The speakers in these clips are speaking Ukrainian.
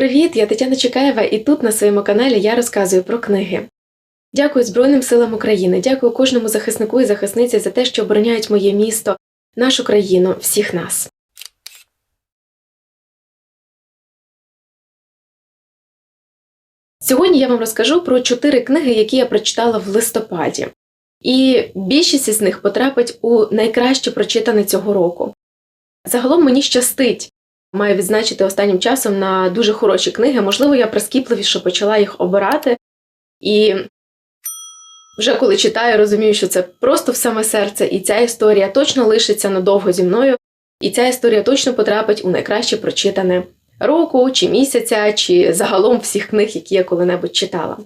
Привіт, я Тетяна Чекаєва, і тут на своєму каналі я розказую про книги. Дякую Збройним силам України, дякую кожному захиснику і захисниці за те, що обороняють моє місто, нашу країну, всіх нас. Сьогодні я вам розкажу про чотири книги, які я прочитала в листопаді. І більшість із них потрапить у найкраще прочитане цього року. Загалом мені щастить, маю відзначити останнім часом на дуже хороші книги. Можливо, я прискіпливіше почала їх обирати, і вже коли читаю, розумію, що це просто в саме серце, і ця історія точно лишиться надовго зі мною, і ця історія точно потрапить у найкраще прочитане року, чи місяця, чи загалом всіх книг, які я коли-небудь читала.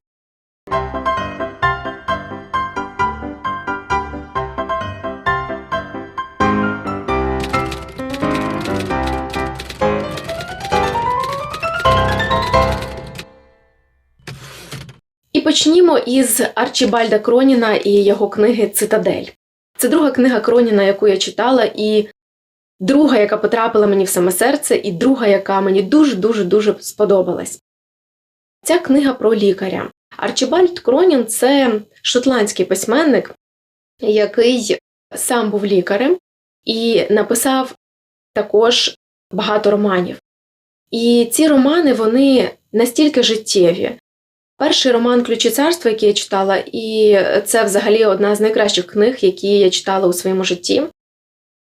Почнімо із Арчібальда Кроніна і його книги Цитадель. Це друга книга Кроніна, яку я читала, і друга, яка потрапила мені в саме серце, і друга, яка мені дуже-дуже дуже сподобалась. Ця книга про лікаря. Арчібальд Кронін це шотландський письменник, який сам був лікарем і написав також багато романів. І ці романи вони настільки життєві. Перший роман Ключі царства, який я читала, і це взагалі одна з найкращих книг, які я читала у своєму житті.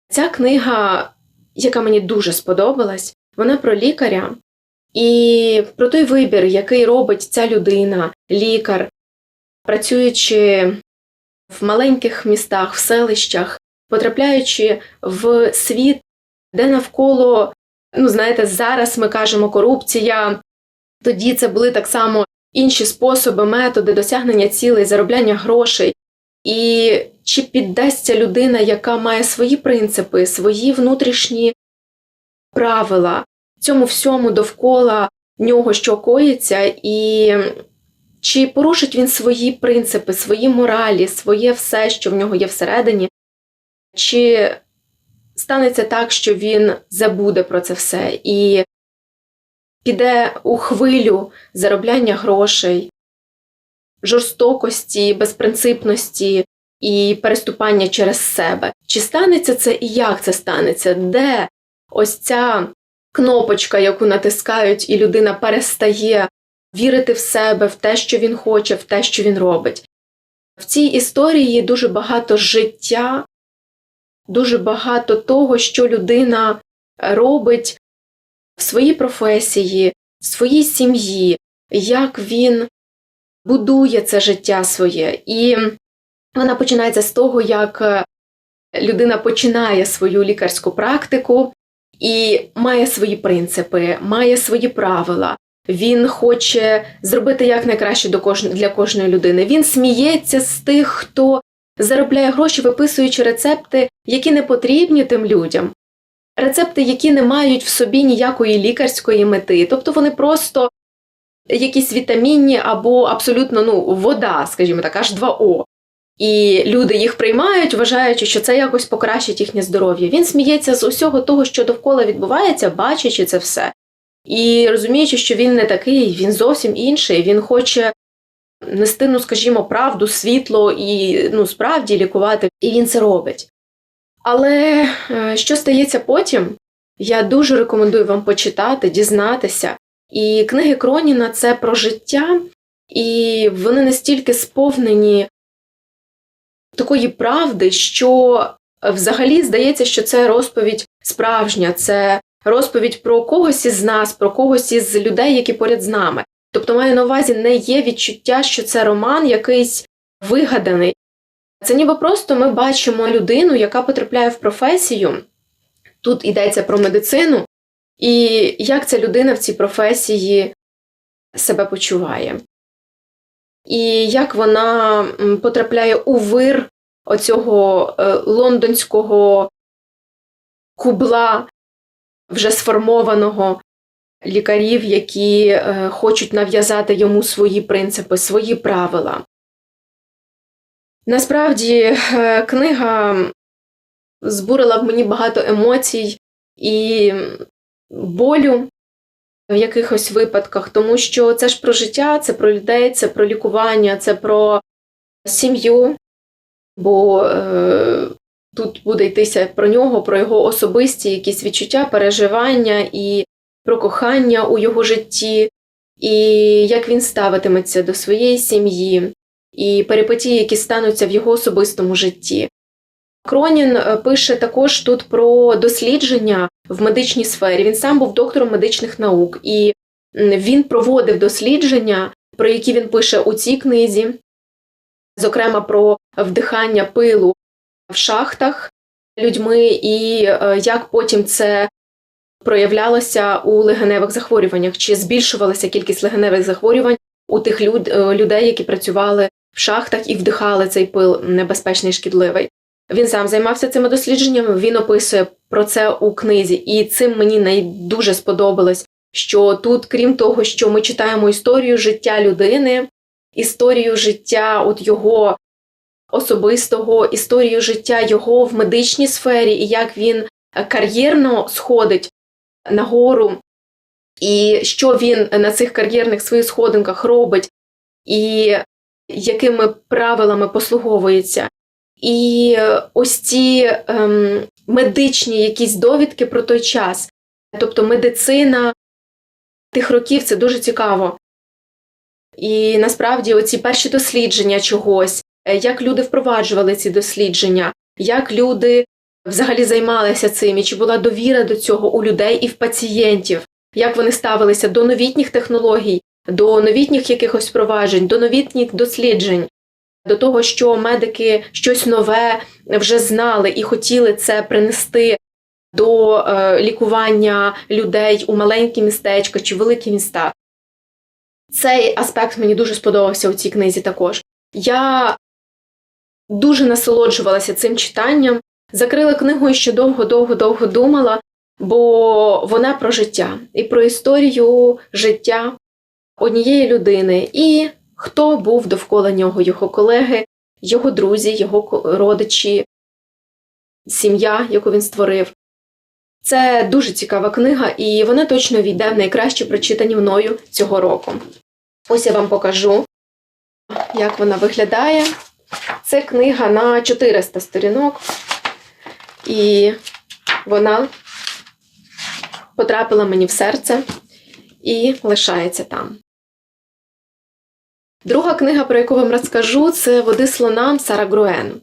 Ця книга, яка мені дуже сподобалась, вона про лікаря і про той вибір, який робить ця людина, лікар, працюючи в маленьких містах, в селищах, потрапляючи в світ, де навколо, ну знаєте, зараз ми кажемо корупція, тоді це були так само інші способи, методи досягнення цілей, заробляння грошей. І чи піддасться людина, яка має свої принципи, свої внутрішні правила, цьому всьому довкола нього, що коїться, і чи порушить він свої принципи, свої моралі, своє все, що в нього є всередині, чи станеться так, що він забуде про це все? І піде у хвилю заробляння грошей, жорстокості, безпринципності і переступання через себе. Чи станеться це і як це станеться? Де ось ця кнопочка, яку натискають, і людина перестає вірити в себе, в те, що він хоче, в те, що він робить? В цій історії дуже багато життя, дуже багато того, що людина робить в своїй професії, в своїй сім'ї, як він будує це життя своє. І вона починається з того, як людина починає свою лікарську практику і має свої принципи, має свої правила. Він хоче зробити якнайкраще для кожної людини. Він сміється з тих, хто заробляє гроші, виписуючи рецепти, які не потрібні тим людям рецепти, які не мають в собі ніякої лікарської мети, тобто вони просто якісь вітамінні або абсолютно ну, вода, скажімо так, аж 2О. І люди їх приймають, вважаючи, що це якось покращить їхнє здоров'я. Він сміється з усього того, що довкола відбувається, бачачи це все. І розуміючи, що він не такий, він зовсім інший, він хоче нести, ну скажімо, правду, світло і ну, справді лікувати, і він це робить. Але е, що стається потім, я дуже рекомендую вам почитати, дізнатися. І книги Кроніна це про життя, і вони настільки сповнені такої правди, що взагалі здається, що це розповідь справжня, це розповідь про когось із нас, про когось із людей, які поряд з нами. Тобто, маю на увазі, не є відчуття, що це роман якийсь вигаданий. Це ніби просто ми бачимо людину, яка потрапляє в професію. Тут йдеться про медицину, і як ця людина в цій професії себе почуває. І як вона потрапляє у вир оцього е, лондонського кубла, вже сформованого лікарів, які е, хочуть нав'язати йому свої принципи, свої правила. Насправді е, книга збурила в мені багато емоцій і болю, в якихось випадках, тому що це ж про життя, це про людей, це про лікування, це про сім'ю, бо е, тут буде йтися про нього, про його особисті якісь відчуття, переживання і про кохання у його житті, і як він ставитиметься до своєї сім'ї, і перипетії, які стануться в його особистому житті. Кронін е, пише також тут про дослідження в медичній сфері. Він сам був доктором медичних наук, і він проводив дослідження, про які він пише у цій книзі, зокрема про вдихання пилу в шахтах людьми, і е, як потім це проявлялося у легеневих захворюваннях, чи збільшувалася кількість легеневих захворювань у тих люд, е, людей, які працювали в шахтах і вдихали цей пил небезпечний шкідливий. Він сам займався цими дослідженнями, він описує про це у книзі, і цим мені найдуже сподобалось, що тут, крім того, що ми читаємо історію життя людини, історію життя от його особистого, історію життя його в медичній сфері, і як він кар'єрно сходить нагору, і що він на цих кар'єрних своїх сходинках робить, і якими правилами послуговується. І ось ці ем, медичні якісь довідки про той час, тобто медицина тих років це дуже цікаво. І насправді оці перші дослідження чогось, е, як люди впроваджували ці дослідження, як люди взагалі займалися цим, і чи була довіра до цього у людей і в пацієнтів, як вони ставилися до новітніх технологій, до новітніх якихось впроваджень, до новітніх досліджень до того, що медики щось нове вже знали і хотіли це принести до е, лікування людей у маленькі містечка чи великі міста. Цей аспект мені дуже сподобався у цій книзі також. Я дуже насолоджувалася цим читанням, закрила книгу і ще довго-довго-довго думала, бо вона про життя і про історію життя однієї людини. І хто був довкола нього, його колеги, його друзі, його родичі, сім'я, яку він створив. Це дуже цікава книга, і вона точно війде в найкраще прочитані мною цього року. Ось я вам покажу, як вона виглядає. Це книга на 400 сторінок, і вона потрапила мені в серце і лишається там. Друга книга, про яку вам розкажу, це Води слонам Сара Груен.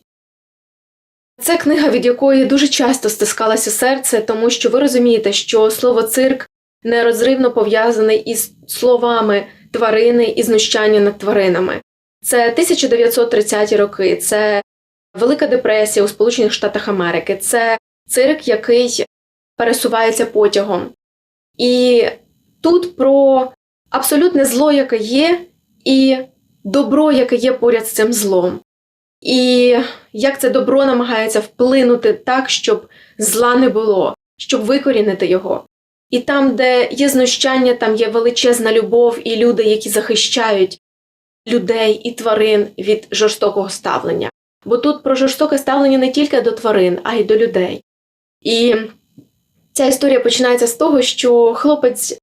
Це книга, від якої дуже часто стискалося серце, тому що ви розумієте, що слово цирк нерозривно пов'язане із словами тварини і знущання над тваринами. Це 1930-ті роки, це Велика депресія у Сполучених Штатах Америки, це цирк, який пересувається потягом. І тут про абсолютне зло, яке є, і добро, яке є поряд з цим злом. І як це добро намагається вплинути так, щоб зла не було, щоб викорінити його. І там, де є знущання, там є величезна любов і люди, які захищають людей і тварин від жорстокого ставлення. Бо тут про жорстоке ставлення не тільки до тварин, а й до людей. І ця історія починається з того, що хлопець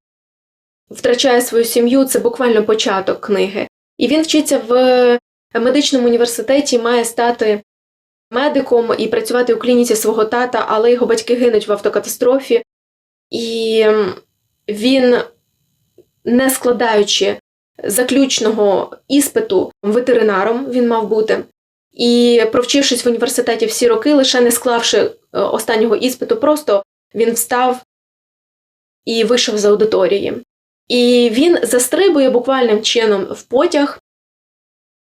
втрачає свою сім'ю, це буквально початок книги. І він вчиться в медичному університеті, має стати медиком і працювати у клініці свого тата, але його батьки гинуть в автокатастрофі, і він, не складаючи заключного іспиту ветеринаром, він мав бути. І провчившись в університеті всі роки, лише не склавши е, останнього іспиту, просто він встав і вийшов з аудиторії. І він застрибує буквальним чином в потяг,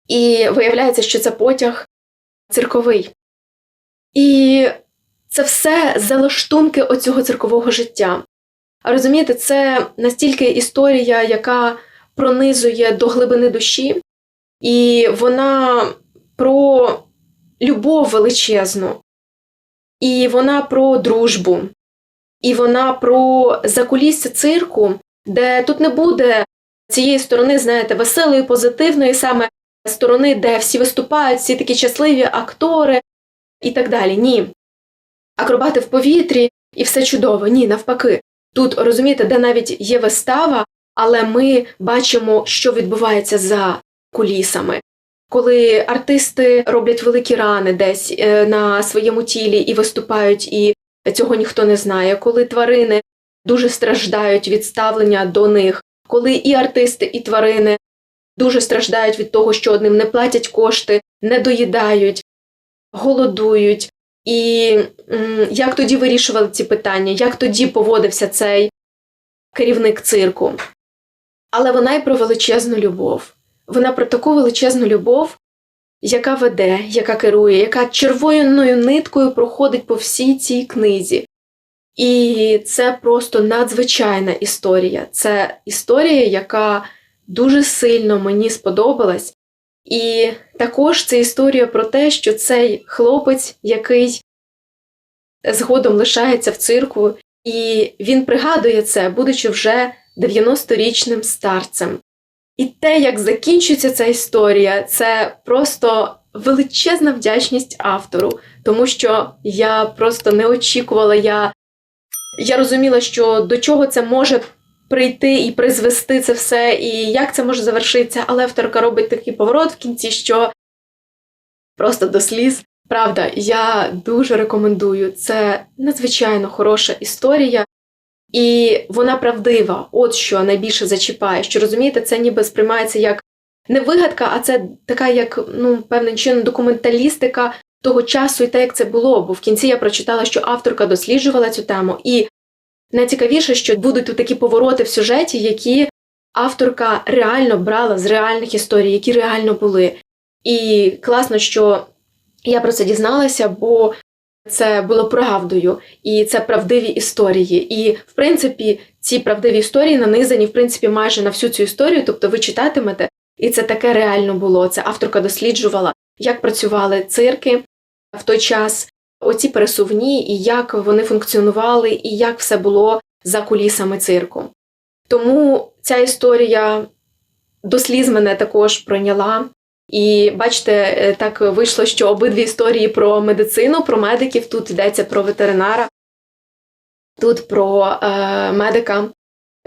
і виявляється, що це потяг цирковий. І це все залаштунки оцього циркового життя. Розумієте, це настільки історія, яка пронизує до глибини душі, і вона про любов величезну, і вона про дружбу, і вона про закулісся цирку, де тут не буде цієї сторони, знаєте, веселої, позитивної саме сторони, де всі виступають, всі такі щасливі актори і так далі. Ні. Акробати в повітрі і все чудово. Ні, навпаки. Тут розумієте, де навіть є вистава, але ми бачимо, що відбувається за кулісами. Коли артисти роблять великі рани десь е, на своєму тілі і виступають, і цього ніхто не знає, коли тварини дуже страждають від ставлення до них, коли і артисти, і тварини дуже страждають від того, що одним не платять кошти, не доїдають, голодують. І як тоді вирішували ці питання, як тоді поводився цей керівник цирку? Але вона й про величезну любов. Вона про таку величезну любов, яка веде, яка керує, яка червоною ниткою проходить по всій цій книзі. І це просто надзвичайна історія. Це історія, яка дуже сильно мені сподобалась. І також це історія про те, що цей хлопець, який згодом лишається в цирку, і він пригадує це, будучи вже 90-річним старцем. І те, як закінчується ця історія, це просто величезна вдячність автору, тому що я просто не очікувала, я, я розуміла, що до чого це може прийти і призвести це все, і як це може завершитися, але авторка робить такий поворот в кінці, що просто до сліз. Правда, я дуже рекомендую. Це надзвичайно хороша історія, і вона правдива. От що найбільше зачіпає. Що розумієте, це ніби сприймається як не вигадка, а це така, як ну, певним чином, документалістика того часу і те, як це було. Бо в кінці я прочитала, що авторка досліджувала цю тему, і найцікавіше, що будуть тут такі повороти в сюжеті, які авторка реально брала з реальних історій, які реально були. І класно, що я про це дізналася, бо це було правдою, і це правдиві історії. І, в принципі, ці правдиві історії нанизані, в принципі, майже на всю цю історію. Тобто ви читатимете, і це таке реально було. Це авторка досліджувала, як працювали цирки в той час, оці пересувні, і як вони функціонували, і як все було за кулісами цирку. Тому ця історія до сліз мене також пройняла. І бачите, е, так вийшло, що обидві історії про медицину, про медиків. Тут йдеться про ветеринара, тут про е, медика,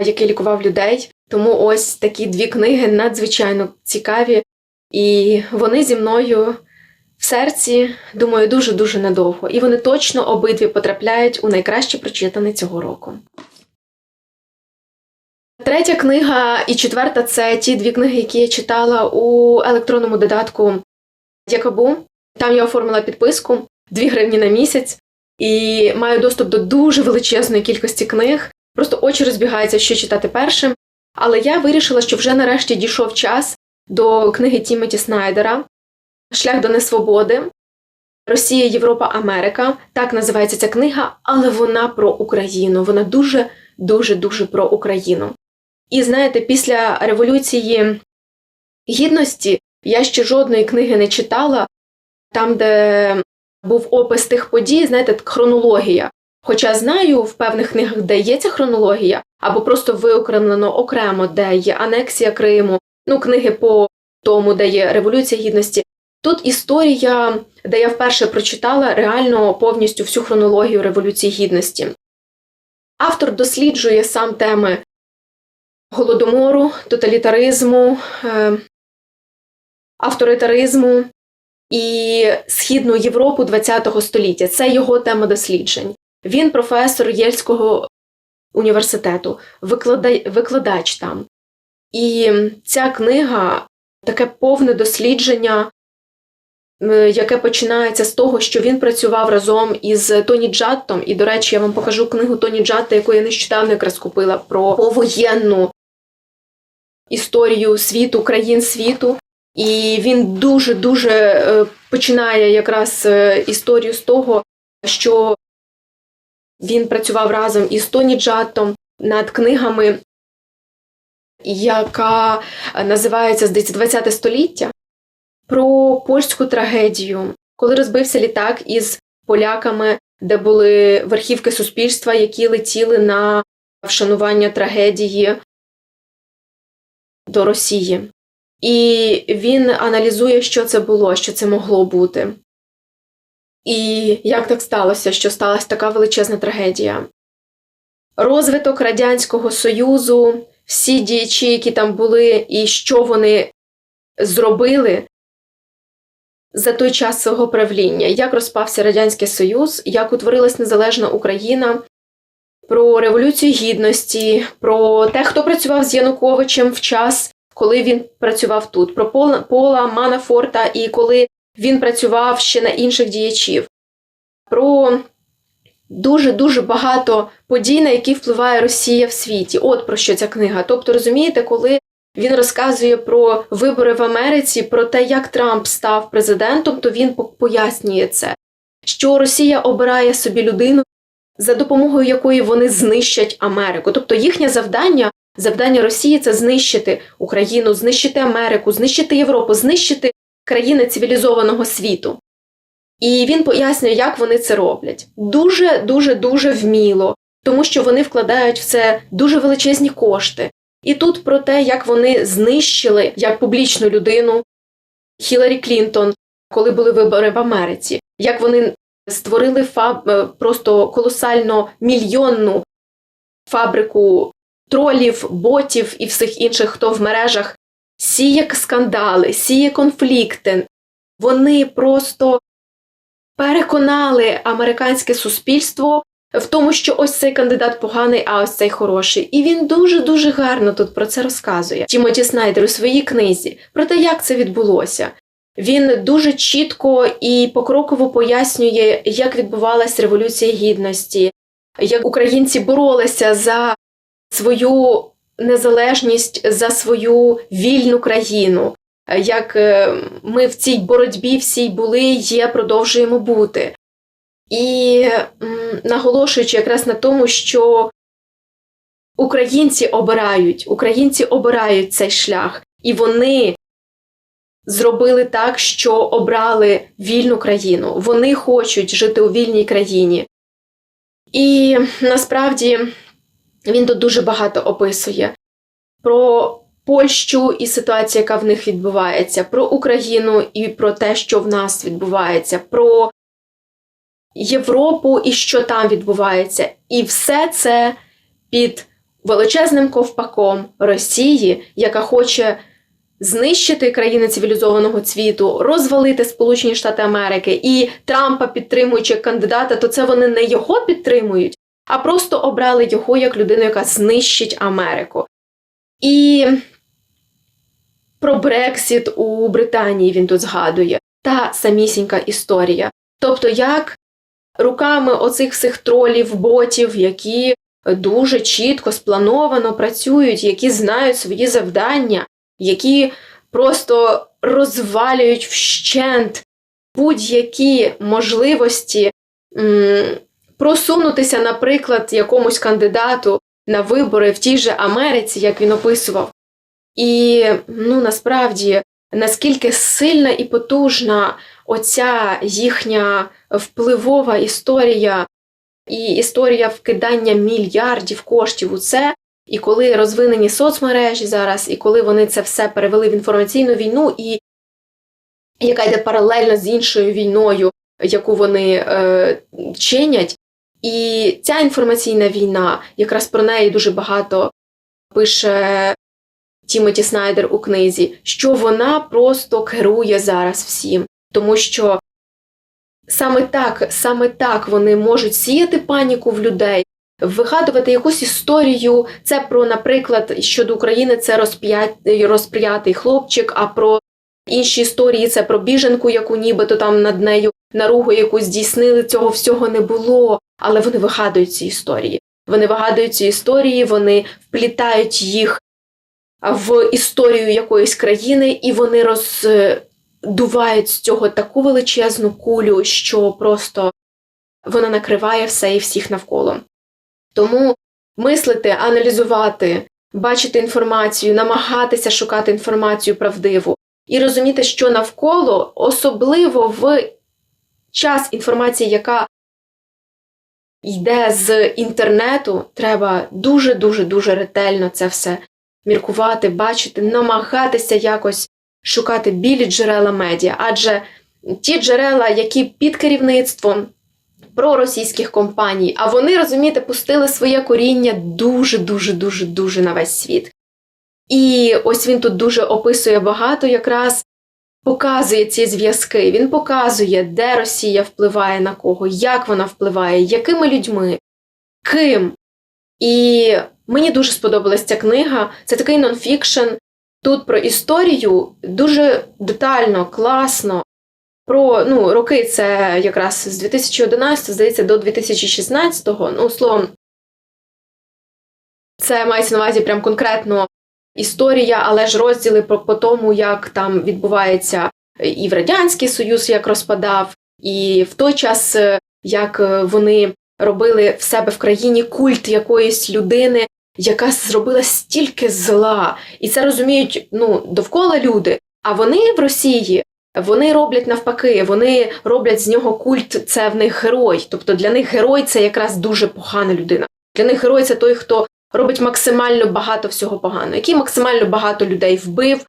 який лікував людей. Тому ось такі дві книги надзвичайно цікаві, і вони зі мною в серці, думаю, дуже-дуже надовго. І вони точно обидві потрапляють у найкраще прочитане цього року. Третя книга і четверта це ті дві книги, які я читала у електронному додатку Якобу. Там я оформила підписку 2 гривні на місяць і маю доступ до дуже величезної кількості книг. Просто очі розбігаються, що читати першим. Але я вирішила, що вже нарешті дійшов час до книги Тімоті Снайдера Шлях до несвободи. Росія, Європа, Америка. Так називається ця книга, але вона про Україну. Вона дуже, дуже, дуже про Україну. І знаєте, після Революції Гідності я ще жодної книги не читала, там, де був опис тих подій, знаєте, хронологія. Хоча знаю в певних книгах, де є ця хронологія, або просто виокремлено окремо, де є анексія Криму, ну, книги по тому, де є Революція Гідності. Тут історія, де я вперше прочитала реально повністю всю хронологію Революції Гідності. Автор досліджує сам теми голодомору, тоталітаризму, е, авторитаризму і Східну Європу ХХ століття. Це його тема досліджень. Він професор Єльського університету, викладач там. І ця книга таке повне дослідження, яке починається з того, що він працював разом із Тоні Джаттом. І, до речі, я вам покажу книгу Тоні Джатта, яку я нещодавно якраз купила про повоєнну історію світу, країн світу. І він дуже-дуже е, починає якраз е, історію з того, що він працював разом із Тоні Джаттом над книгами, яка називається здається, 20 століття, про польську трагедію, коли розбився літак із поляками, де були верхівки суспільства, які летіли на вшанування трагедії до Росії. І він аналізує, що це було, що це могло бути. І як так сталося, що сталася така величезна трагедія. розвиток Радянського Союзу, всі діячі, які там були, і що вони зробили за той час свого правління, як розпався Радянський Союз, як утворилась незалежна Україна, про Революцію Гідності, про те, хто працював з Януковичем в час, коли він працював тут, про Пола, Пола Манафорта і коли він працював ще на інших діячів, про дуже-дуже багато подій, на які впливає Росія в світі. От про що ця книга. Тобто, розумієте, коли він розказує про вибори в Америці, про те, як Трамп став президентом, то він пояснює це, що Росія обирає собі людину, за допомогою якої вони знищать Америку. Тобто їхнє завдання, завдання Росії це знищити Україну, знищити Америку, знищити Європу, знищити країни цивілізованого світу. І він пояснює, як вони це роблять. Дуже, дуже, дуже вміло, тому що вони вкладають в це дуже величезні кошти. І тут про те, як вони знищили як публічну людину Хіларі Клінтон, коли були вибори в Америці, як вони створили фаб е, просто колосально мільйонну фабрику тролів, ботів і всіх інших, хто в мережах сіє скандали, сіє конфлікти. Вони просто переконали американське суспільство в тому, що ось цей кандидат поганий, а ось цей хороший. І він дуже-дуже гарно тут про це розказує. Тімоті Снайдер у своїй книзі про те, як це відбулося. Він дуже чітко і покроково пояснює, як відбувалася Революція Гідності, як українці боролися за свою незалежність, за свою вільну країну, як е, ми в цій боротьбі всій були, є, продовжуємо бути. І наголошуючи якраз на тому, що українці обирають, українці обирають цей шлях, і вони зробили так, що обрали вільну країну. Вони хочуть жити у вільній країні. І насправді він тут дуже багато описує про Польщу і ситуацію, яка в них відбувається, про Україну і про те, що в нас відбувається, про Європу і що там відбувається. І все це під величезним ковпаком Росії, яка хоче знищити країни цивілізованого світу, розвалити Сполучені Штати Америки і Трампа підтримуючи кандидата, то це вони не його підтримують, а просто обрали його як людину, яка знищить Америку. І про Брексіт у Британії він тут згадує та самісінька історія. Тобто, як руками оцих всіх тролів, ботів, які дуже чітко, сплановано працюють, які знають свої завдання, які просто розвалюють вщент будь-які можливості м просунутися, наприклад, якомусь кандидату на вибори в тій же Америці, як він описував. І ну насправді наскільки сильна і потужна оця їхня впливова історія і історія вкидання мільярдів коштів у це, і коли розвинені соцмережі зараз, і коли вони це все перевели в інформаційну війну, і яка йде паралельно з іншою війною, яку вони е, чинять. І ця інформаційна війна, якраз про неї дуже багато пише Тімоті Снайдер у книзі, що вона просто керує зараз всім, тому що саме так, саме так вони можуть сіяти паніку в людей, вигадувати якусь історію. Це про, наприклад, щодо України це розп'ятий розп'ятий хлопчик, а про інші історії це про біженку, яку нібито там над нею наругу яку здійснили, цього всього не було. Але вони вигадують ці історії. Вони вигадують ці історії, вони вплітають їх в історію якоїсь країни, і вони роздувають з цього таку величезну кулю, що просто вона накриває все і всіх навколо. Тому мислити, аналізувати, бачити інформацію, намагатися шукати інформацію правдиву і розуміти, що навколо, особливо в час інформації, яка йде з інтернету, треба дуже-дуже дуже ретельно це все міркувати, бачити, намагатися якось шукати білі джерела медіа, адже ті джерела, які під керівництвом проросійських компаній. А вони, розумієте, пустили своє коріння дуже, дуже, дуже, дуже на весь світ. І ось він тут дуже описує багато, якраз показує ці зв'язки. Він показує, де Росія впливає на кого, як вона впливає, якими людьми, ким. І мені дуже сподобалась ця книга. Це такий нонфікшн. Тут про історію дуже детально, класно. Про ну, роки це якраз з 2011, здається, до 2016. Ну, словом, це мається на увазі прям конкретно історія, але ж розділи про по тому, як там відбувається і в Радянський Союз як розпадав, і в той час як вони робили в себе в країні культ якоїсь людини, яка зробила стільки зла, і це розуміють ну, довкола люди. А вони в Росії вони роблять навпаки, вони роблять з нього культ, це в них герой. Тобто для них герой це якраз дуже погана людина. Для них герой це той, хто робить максимально багато всього поганого, який максимально багато людей вбив,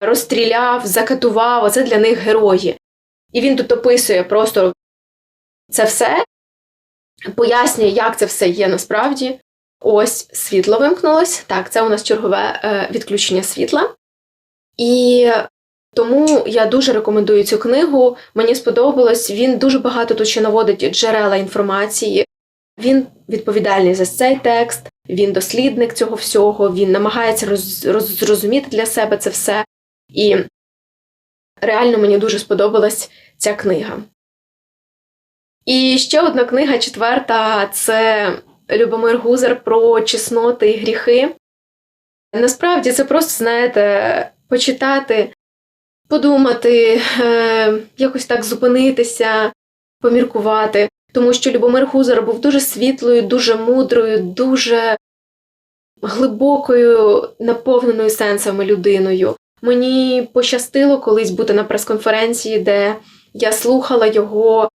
розстріляв, закатував. Оце для них герої. І він тут описує просто це все, пояснює, як це все є насправді. Ось світло вимкнулось. Так, це у нас чергове е, відключення світла. І тому я дуже рекомендую цю книгу. Мені сподобалось. Він дуже багато тут ще наводить джерела інформації. Він відповідальний за цей текст, він дослідник цього всього, він намагається роз, роз, зрозуміти для себе це все. І реально мені дуже сподобалась ця книга. І ще одна книга, четверта це Любомир Гузар про чесноти і гріхи. Насправді це просто, знаєте, почитати, подумати, е, якось так зупинитися, поміркувати. Тому що Любомир Гузар був дуже світлою, дуже мудрою, дуже глибокою, наповненою сенсами людиною. Мені пощастило колись бути на прес-конференції, де я слухала його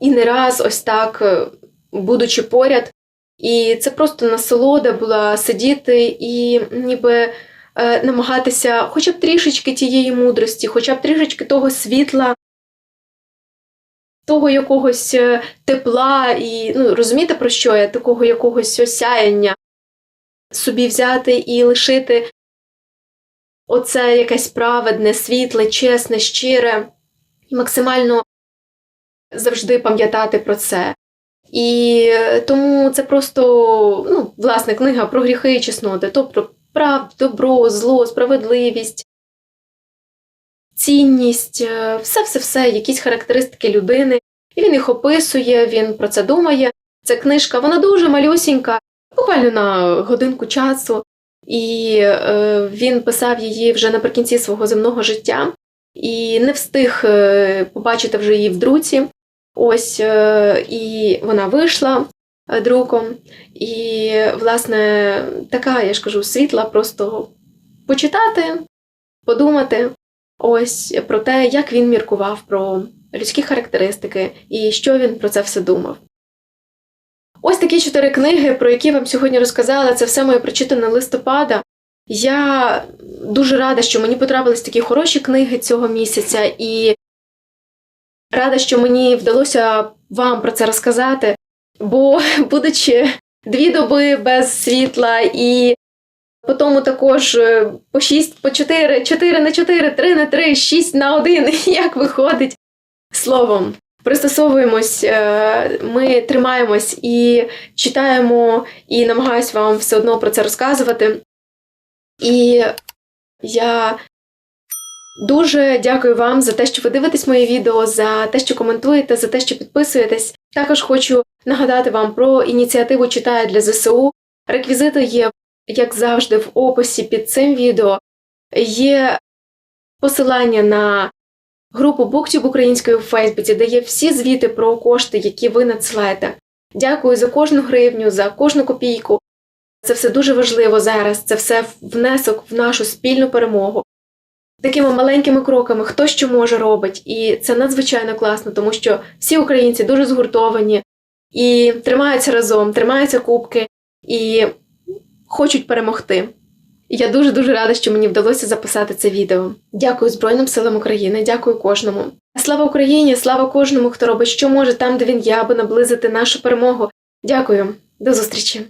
і не раз ось так, е, будучи поряд. І це просто насолода була сидіти і ніби е, намагатися хоча б трішечки тієї мудрості, хоча б трішечки того світла, того якогось е, тепла, і ну, розумієте, про що я, такого якогось осяяння собі взяти і лишити оце якесь праведне, світле, чесне, щире, і максимально завжди пам'ятати про це. І тому це просто ну, власне книга про гріхи і чесноти, тобто прав, добро, зло, справедливість, цінність, все-все-все, якісь характеристики людини. І він їх описує, він про це думає. Ця книжка, вона дуже малюсінька, буквально на годинку часу. І е, він писав її вже наприкінці свого земного життя і не встиг е, побачити вже її в друці. Ось е, і вона вийшла е, друком. І, власне, така, я ж кажу, світла, просто почитати, подумати ось про те, як він міркував про людські характеристики і що він про це все думав. Ось такі чотири книги, про які вам сьогодні розказала, це все моє прочитане листопада. Я дуже рада, що мені потрапились такі хороші книги цього місяця, і рада, що мені вдалося вам про це розказати. Бо, будучи дві доби без світла, і по тому також е, по 6, по 4, 4 на 4, 3 на 3, 6 на 1, як виходить. Словом, пристосовуємось, е, ми тримаємось і читаємо, і намагаюсь вам все одно про це розказувати. І я дуже дякую вам за те, що ви дивитесь моє відео, за те, що коментуєте, за те, що підписуєтесь. Також хочу нагадати вам про ініціативу Читаю для ЗСУ. Реквізити є, як завжди, в описі під цим відео. Є посилання на групу BookTube української у Фейсбуці, де є всі звіти про кошти, які ви надсилаєте. Дякую за кожну гривню, за кожну копійку. Це все дуже важливо зараз. Це все внесок в нашу спільну перемогу. Такими маленькими кроками хто що може робить, і це надзвичайно класно, тому що всі українці дуже згуртовані і тримаються разом, тримаються кубки і хочуть перемогти. Я дуже дуже рада, що мені вдалося записати це відео. Дякую Збройним силам України, дякую кожному. Слава Україні! Слава кожному, хто робить, що може там, де він є, аби наблизити нашу перемогу. Дякую, до зустрічі!